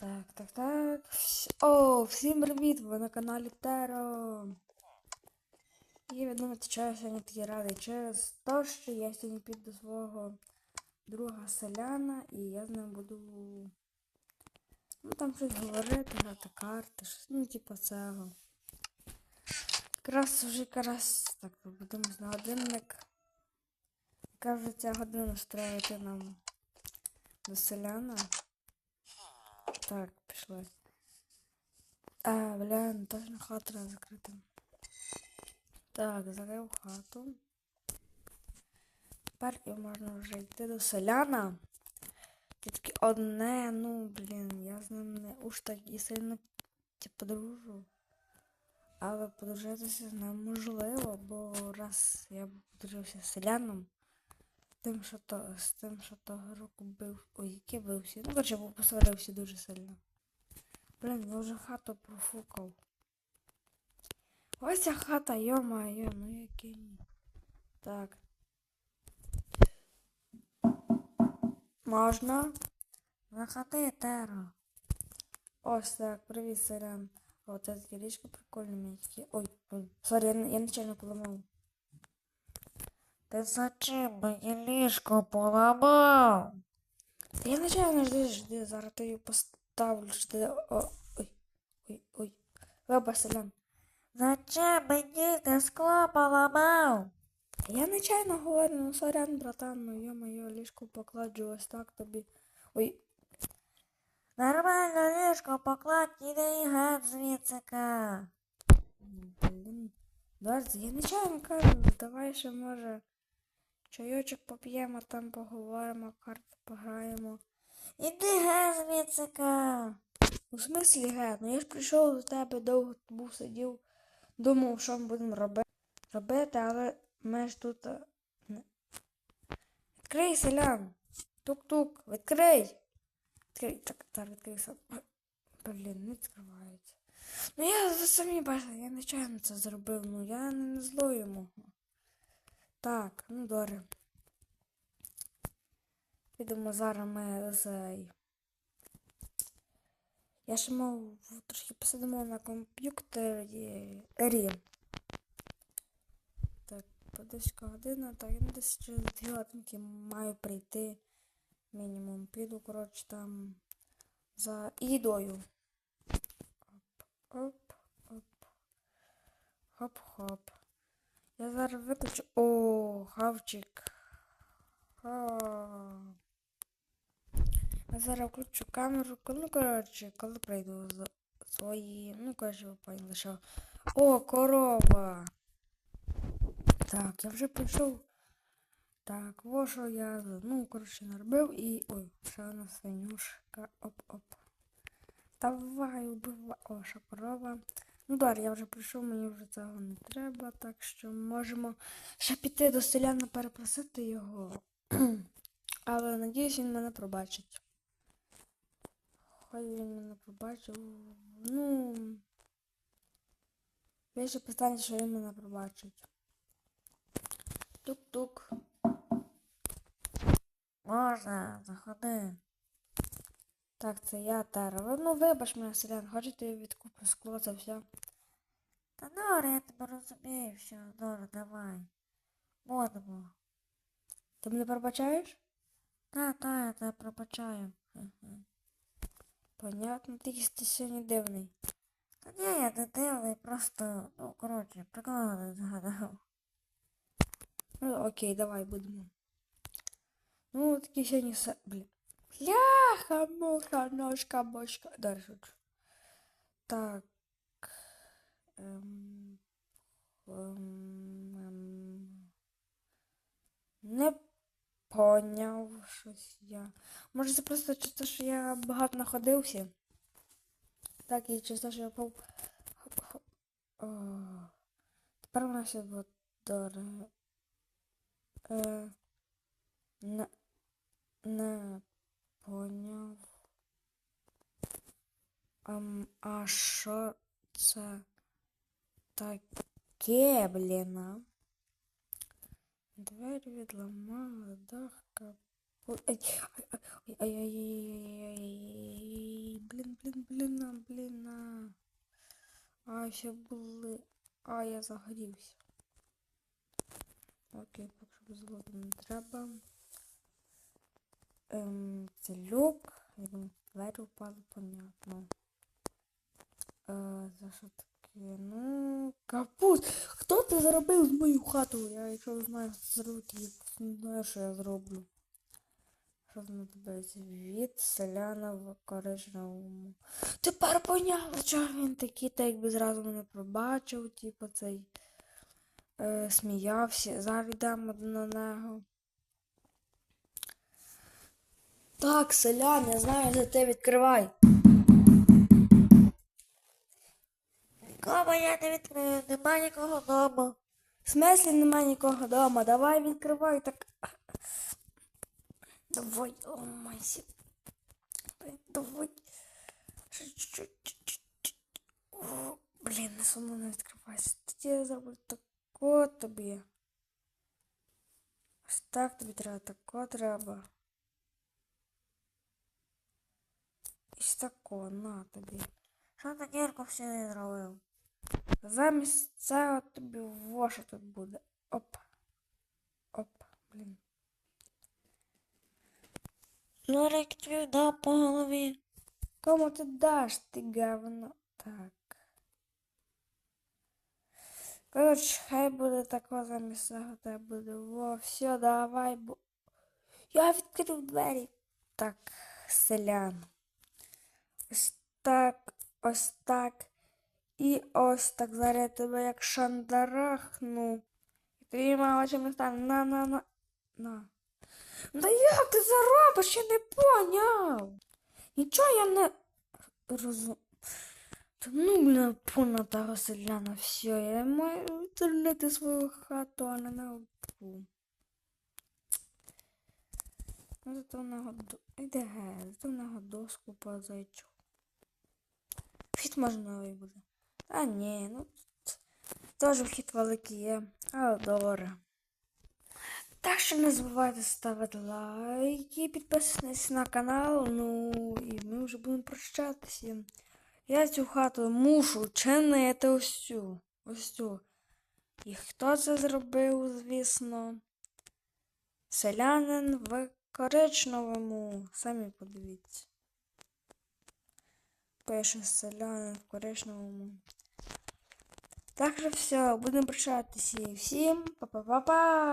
Так, так, так. О, всім привіт! Ви на каналі Теро. І що я сьогодні такий радий через те, що я сьогодні піду до свого друга селяна і я з ним буду. Ну там щось говорити, грати карти, щось, ну, типу цього. Якраз вже якраз так подивимось на годинник. Яка ця година строїти нам до селяна. Так, пішли. А, бля, ну точно хату треба закрити. Так, закрив хату. Тепер і можна вже йти до селяна. Тільки одне, ну, блін, я з ним не уж так і сильно типу, дружу. Але подружитися з ним можливо, бо раз я подружився з селяном, тим, що то, з тим, що того року бив. Ой, який бився. Ну, коротше, посварився дуже сильно. Блін, я вже хату профукав. Ось ця хата, йо-моє, ну який. Так. Можна? Заходи, Теро. Ось так, привіт, селян. О, це таке ліжко прикольне м'яке. Ой, ой, сорі, я, я нечайно поламав. Ти зачем мені ліжко поламав? Та Я нечайно жди, жди, зараз її поставлю, жди. О, ой, ой, ой. Вибач, селян. Зачем мені ти скло поламав? Я нечайно говорю, ну сорян, братан, ну йо-моє, ліжко покладжу ось так тобі. Ой, Нормально ліжко покладь, іди і гад звідсика. блін. Дорці, я нечайно кажу, давай ще може чайочок поп'ємо, там поговоримо, карти пограємо. Іди гад звідсика. У смислі ге, ну я ж прийшов до тебе, довго був сидів, думав, що ми будемо робити, робити, але ми ж тут. е, Відкрий, селян! Тук-тук, відкрий! Відкрий, так, так, відкрий сам. Блін, не відкривається. Ну я ви самі бачите, я нечайно це зробив, ну я не зло йому. Так, ну добре. Підемо зараз ми цей. Я ще мав трошки посидимо на комп'ютері. Так, подивська година, так, я десь через дві годинки маю прийти. Мінімум. Піду, коротше, там за їдою. Оп, оп, оп. Хоп-хоп. Я зараз виключу. О, хавчик. Ха. Я зараз включу камеру, ну, коротше, коли прийду за свої. Ну, коротше, ви поняли, що. О, корова! Так, я вже прийшов. Так, во що я, ну, коротше, наробив і. Ой, ще одна свинюшка. Оп-оп. Давай, убивай. О, що корова. Ну, добре, я вже прийшов, мені вже цього не треба, так що можемо ще піти до селяна перепросити його. Але надіюсь, він мене пробачить. Хай він мене пробачив. Ну. Більше питання, що він мене пробачить. Тук-тук. Можна, заходи. Так, це я Тара. Ну, вибач мене, селян, хочете я відкуплю скло, це все. Та добре, я тебе розумію, все, добре, давай. Будемо. Ти мене пробачаєш? Та, та, я тебе пробачаю. Понятно, ти ти сьогодні дивний. Та ні, я не дивний, просто, ну, коротше, прикольно згадав. Ну, окей, давай будемо. Ну, такі сьогодні. Блін. Бляха, муха, ножка, бочка. Далі. Так. Ем, ем, ем, не поняв щось я. Може це просто через те, що я багато знаходився. Так, і через те, що я пов... Хоп-хоп. Тепер у нас є вот дорого. Е, не, не Поняв. А, а що це таке, блін? Двері відламала, дах капут. Ай-ай-ай-ай-ай-ай-ай. Блін, блін, блін, блін. А, ще були. А, я загорівся. Окей, поки що золото не треба. Ем, це люк. Думаю, двері упали, понятно. Е, за що таке? Ну, капут. Хто це зробив з мою хату? Я якщо знаю, що зробити, я не знаю, що я зроблю. Що знадобиться? Від селяна коричневому. Тепер понятно, чого він такий, так якби зразу мене пробачив, типу цей е, сміявся. Зараз йдемо на нього. Так, селян, я знаю, що ти відкривай. Кого я не відкрию, нема нікого вдома. В смислі немає нікого вдома. Давай відкривай так. Давай, о майсі. Давай. О, Блін, не сумно не відкривайся. Тоді я зроблю тако тобі. Ось так тобі треба, тако треба. Тако, на тобі. Що на дірку всі не зробив? Замість цього тобі воша тут буде. Оп. Оп, блін. Жорик тобі дав по голові. Кому ти даш, ти говно? Так. Коротше, хай буде тако замість цього тебе буде. Во, все, давай, бо. Я відкрив двері. Так, селян. Ось так, ось так. І ось так зараз я тебе як шандарахну. І тобі мало чим не стане. На, на, на. На. Да як ти це робиш? Я не поняв. Нічого я не розум. Та ну, пуна того селяна, все, я маю відтулити свою хату, а не на пу. Ну, зато на году. Іде ге, зато на годоску позайчу. Вхід можна новий буде. А ні, ну теж вхід великий є, але добре. Так що не забувайте ставити лайки, підписуватись на канал. Ну і ми вже будемо прощатися. Я цю хату мушу чинити ось цю. Ось цю. І хто це зробив, звісно? Селянин в коричневому. Самі подивіться. Пише селянин в коричневому. Так що все, будемо прощатися. Всім па-па-па-па!